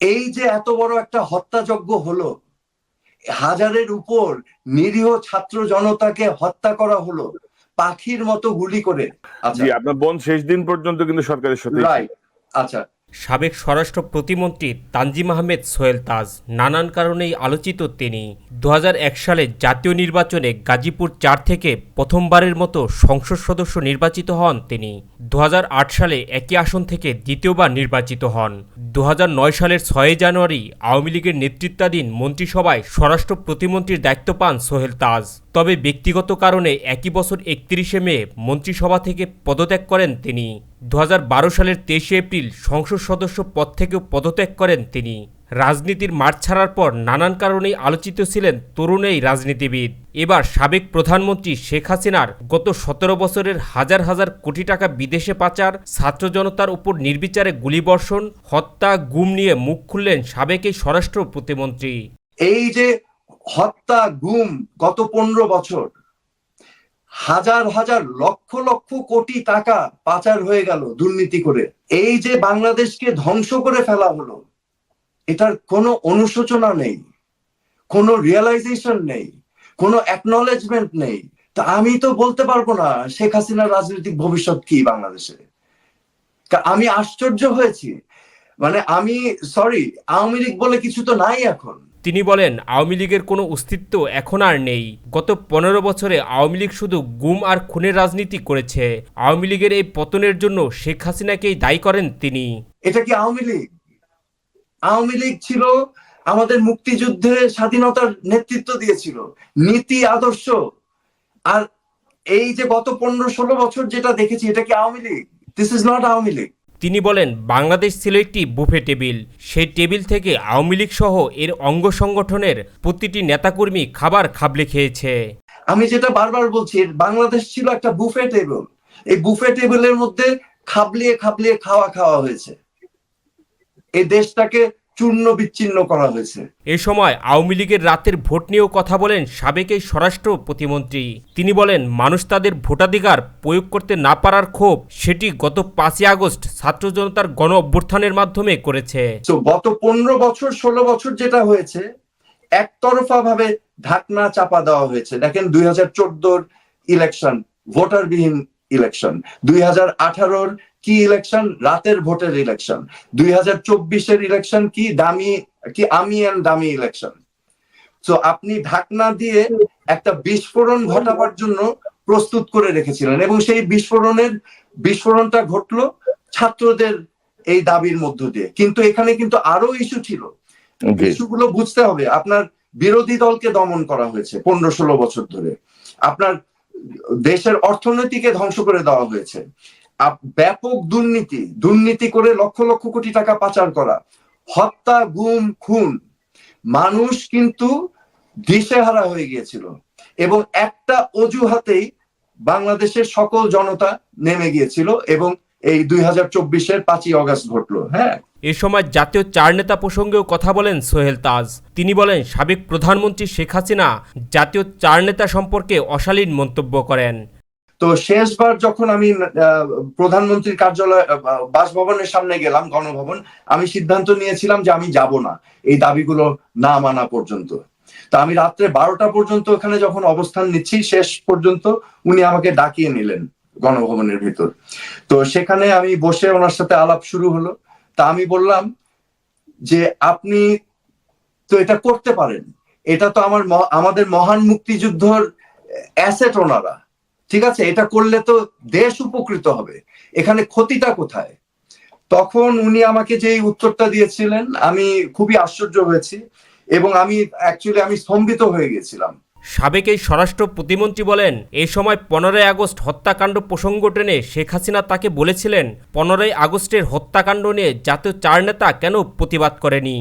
এই যে এত বড় একটা হত্যাযজ্ঞ হলো হাজারের উপর নিরীহ ছাত্র জনতাকে হত্যা করা হলো পাখির মতো গুলি করে। আচ্ছা। আপনার বোন শেষ দিন পর্যন্ত কিন্তু সরকারের সাথে রাইট আচ্ছা। সাবেক স্বরাষ্ট্র প্রতিমন্ত্রী তানজিম আহমেদ সোহেল তাজ। নানান কারণেই আলোচিত তিনি। দুহাজার এক সালে জাতীয় নির্বাচনে গাজীপুর চার থেকে প্রথমবারের মতো সংসদ সদস্য নির্বাচিত হন তিনি। দুহাজার আট সালে একই আসন থেকে দ্বিতীয়বার নির্বাচিত হন। দু হাজার নয় সালের ছয়ই জানুয়ারি আওয়ামী লীগের নেতৃত্বাধীন মন্ত্রিসভায় স্বরাষ্ট্র প্রতিমন্ত্রীর দায়িত্ব পান সোহেল তাজ। তবে ব্যক্তিগত কারণে একই বছর একত্রিশে মে মন্ত্রিসভা থেকে পদত্যাগ করেন তিনি। দু হাজার বারো সালের তেইশে এপ্রিল সংসদ সদস্য পদ থেকেও পদত্যাগ করেন তিনি। রাজনীতির মাঠ ছাড়ার পর নানান কারণেই আলোচিত ছিলেন তরুণ এই রাজনীতিবিদ। এবার সাবেক প্রধানমন্ত্রী শেখ হাসিনার গত সতেরো বছরের হাজার হাজার কোটি টাকা বিদেশে পাচার, ছাত্র জনতার উপর নির্বিচারে গুলিবর্ষণ, হত্যা, গুম নিয়ে মুখ খুললেন সাবেক এই স্বরাষ্ট্র প্রতিমন্ত্রী। এই যে হত্যা, গুম গত পনেরো বছর। হাজার হাজার লক্ষ লক্ষ কোটি টাকা পাচার হয়ে গেল দুর্নীতি করে। এই যে বাংলাদেশকে ধ্বংস করে ফেলা হলো, এটার কোনো অনুশোচনা নেই, কোনো রিয়েলাইজেশন নেই, কোনো অ্যাকনলেজমেন্ট নেই। তা আমি তো বলতে পারব না, শেখ হাসিনার রাজনৈতিক ভবিষ্যৎ কি বাংলাদেশে? আমি আশ্চর্য হয়েছি। মানে আমি সরি আওয়ামী লীগ বলে কিছু তো নাই এখন। তিনি বলেন, আওয়ামী লীগের কোনো অস্তিত্ব এখন আর নেই। গত পনেরো বছরে আওয়ামী লীগ শুধু গুম আর খুনের রাজনীতি করেছে। আওয়ামী লীগের এই পতনের জন্য শেখ হাসিনাকেই দায়ী করেন তিনি। এটা কি আওয়ামী লীগ? আওয়ামী লীগ ছিল আমাদের মুক্তিযুদ্ধে স্বাধীনতার নেতৃত্ব দিয়েছিল, নীতি, আদর্শ। আর এই যে গত পনেরো ষোলো বছর যেটা দেখেছি, এটা কি Awami League? This is not Awami League. তিনি বলেন, বাংলাদেশ ছিল একটি বুফে টেবিল। সেই টেবিল থেকে আওয়ামী লীগ সহ এর অঙ্গ সংগঠনের প্রতিটি নেতাকর্মী খাবার খাবলে খেয়েছে। আমি যেটা বারবার বলছি, বাংলাদেশ ছিল একটা বুফে টেবিল। এই বুফে টেবিলের মধ্যে খাবলিয়ে খাবলিয়ে খাওয়া খাওয়া হয়েছে। এই দেশটাকে চূর্ণ বিচ্ছিন্ন করা হয়েছে। এ সময় আওয়ামী লীগের রাতের ভোট নিয়েও কথা বলেন সাবেক এই স্বরাষ্ট্র প্রতিমন্ত্রী। তিনি বলেন মানুষ তাদের ভোটাধিকার প্রয়োগ করতে না পারার ক্ষোভ সেটি গত পাঁচই আগস্ট ছাত্র জনতার গণ অভ্যুত্থানের মাধ্যমে করেছে। তো গত পনেরো বছর ষোলো বছর যেটা হয়েছে একতরফা ভাবে ঢাকনা চাপা দেওয়া হয়েছে। দেখেন দুই হাজার চোদ্দোর ইলেকশন ভোটারবিহীন ইলেকশন। দুই হাজার আঠারোর কি ইলেকশন রাতের ভোটের ইলেকশন দুই হাজার চব্বিশের ইলেকশন কি দামি কি আমি অ্যান্ড দামি ইলেকশন তো আপনি ঢাকনা দিয়ে একটা বিস্ফোরণ ঘটাবার জন্য প্রস্তুত করে রেখেছিলেন এবং সেই বিস্ফোরণের বিস্ফোরণটা ঘটলো ছাত্রদের এই দাবির মধ্য দিয়ে। কিন্তু এখানে কিন্তু আরও ইস্যু ছিল। ইস্যুগুলো বুঝতে হবে। আপনার বিরোধী দলকে দমন করা হয়েছে পনেরো ষোলো বছর ধরে। আপনার দেশের অর্থনীতিকে ধ্বংস করে দেওয়া হয়েছে। ব্যাপক দুর্নীতি দুর্নীতি করে লক্ষ লক্ষ কোটি টাকা পাচার করা, হত্যা, গুম, খুন, মানুষ কিন্তু দিশেহারা হয়ে গিয়েছিল এবং একটা অজুহাতেই বাংলাদেশের সকল জনতা নেমে গিয়েছিল এবং এই দুই হাজার চব্বিশের পাঁচই অগস্ট ঘটলো হ্যাঁ। এ সময় জাতীয় চার নেতা প্রসঙ্গেও কথা বলেন সোহেল তাজ। তিনি বলেন, সাবেক প্রধানমন্ত্রী শেখ হাসিনা জাতীয় চার নেতা সম্পর্কে অশালীন মন্তব্য করেন। তো শেষবার যখন আমি প্রধানমন্ত্রীর কার্যালয় বাসভবনের সামনে গেলাম, গণভবন, আমি সিদ্ধান্ত নিয়েছিলাম যে আমি যাব না এই দাবিগুলো না মানা পর্যন্ত। তা আমি রাত্রে বারোটা পর্যন্ত ওখানে যখন অবস্থান নিচ্ছি, শেষ পর্যন্ত উনি আমাকে ডাকিয়ে নিলেন গণভবনের ভিতর। তো সেখানে আমি বসে ওনার সাথে আলাপ শুরু হলো। তা আমি বললাম যে, আপনি তো এটা করতে পারেন। এটা তো আমার আমাদের মহান মুক্তিযুদ্ধর অ্যাসেট ওনারা। ঠিক আছে, এটা করলে তো দেশ উপকৃত হবে। এখানে ক্ষতিটা কোথায়? তখন উনি আমাকে যে উত্তরটা দিয়েছিলেন, আমি খুবই আশ্চর্য হয়েছি এবং আমি অ্যাকচুয়ালি আমি স্তম্ভিত হয়ে গেছিলাম। সাবেক এই স্বরাষ্ট্র প্রতিমন্ত্রী বলেন এই সময় পনেরোই আগস্ট হত্যাকাণ্ড প্রসঙ্গ টেনে শেখ হাসিনা তাকে বলেছিলেন, পনেরোই আগস্টের হত্যাকাণ্ড নিয়ে জাতীয় চার নেতা কেন প্রতিবাদ করেনি?